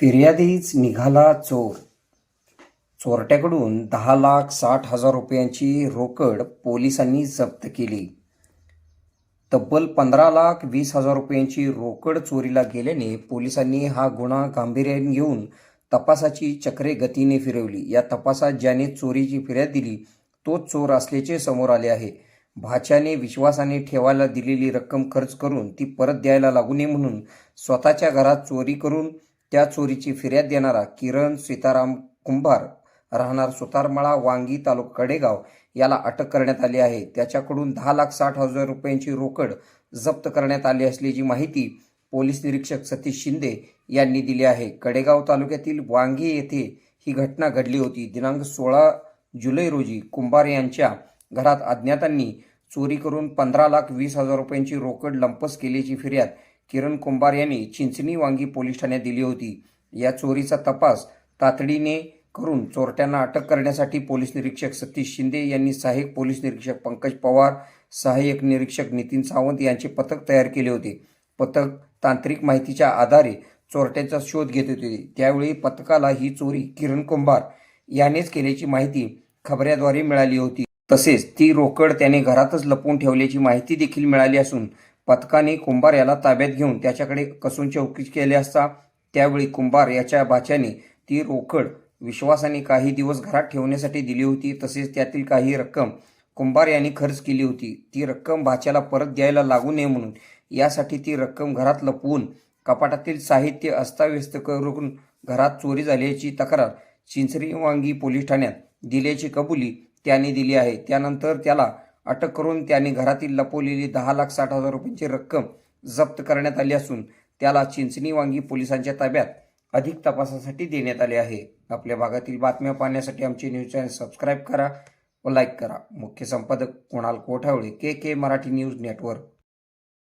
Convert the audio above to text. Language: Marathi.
फिर्यादीच निघाला चोर. चोरट्याकडून दहा लाख साठ हजार रुपयांची रोकड पोलिसांनी जप्त केली. तब्बल पंधरा लाख वीस हजार रुपयांची रोकड चोरीला गेल्याने पोलिसांनी हा गुन्हा गांभीर्याने घेऊन तपासाची चक्रे गतीने फिरवली. या तपासात ज्याने चोरीची फिर्याद दिली तोच चोर असल्याचे समोर आले आहे. भाच्याने विश्वासाने ठेवायला दिलेली रक्कम खर्च करून ती परत द्यायला लागू नये म्हणून स्वतःच्या घरात चोरी करून त्या चोरीची फिर्याद देणारा किरण सीताराम कुंभार राहणार सुतारमळा वांगी तालुका कडेगाव याला अटक करण्यात आली आहे. त्याच्याकडून दहा लाख साठ हजार रुपयांची रोकड जप्त करण्यात आली असल्याची माहिती पोलीस निरीक्षक सतीश शिंदे यांनी दिली आहे. कडेगाव तालुक्यातील वांगी येथे ही घटना घडली होती. दिनांक सोळा जुलै रोजी कुंभार यांच्या घरात अज्ञातांनी चोरी करून पंधरा लाख वीस हजार रुपयांची रोकड लंपस केल्याची फिर्याद किरण कुंभार यांनी चिंचणी वांगी पोलीस ठाण्यात दिली होती. या चोरीचा तपास तातडीने करून चोरट्यांना अटक करण्यासाठी पोलीस निरीक्षक सतीश शिंदे यांनी सहाय्यक पोलीस निरीक्षक पंकज पवार सहाय्यक निरीक्षक नितीन सावंत यांचे पथक तयार केले होते. पथक तांत्रिक माहितीच्या आधारे चोरट्यांचा शोध घेत होते. त्यावेळी पथकाला ही चोरी किरण कुंभार यानेच केल्याची माहिती खबऱ्याद्वारे मिळाली होती. तसेच ती रोकड त्याने घरातच लपवून ठेवल्याची माहिती देखील मिळाली असून पथकाने कुंभार याला ताब्यात घेऊन त्याच्याकडे कसून चौकी केली असता त्यावेळी कुंभार याच्या भाच्याने ती रोकड विश्वासाने काही दिवस घरात ठेवण्यासाठी दिली होती तसेच त्यातील काही रक्कम कुंभार यांनी खर्च केली होती. ती रक्कम भाच्याला परत द्यायला लागू नये म्हणून यासाठी ती रक्कम घरात लपवून कपाटातील साहित्य अस्ताव्यस्त करून घरात चोरी झाल्याची तक्रार चिंचरी वांगी पोलीस ठाण्यात दिल्याची कबुली त्याने दिली आहे. त्यानंतर त्याला अटक करून त्याने घरातील लपवलेली दहा लाख साठ हजार रुपयांची रक्कम जप्त करण्यात आली असून त्याला चिंचणी वांगी पोलिसांच्या ताब्यात अधिक तपासासाठी देण्यात आले आहे. आपल्या भागातील बातम्या पाहण्यासाठी आमचे न्यूज चॅनल सबस्क्राईब करा व लाईक करा. मुख्य संपादक Kunal Kothawale K K Marathi news network.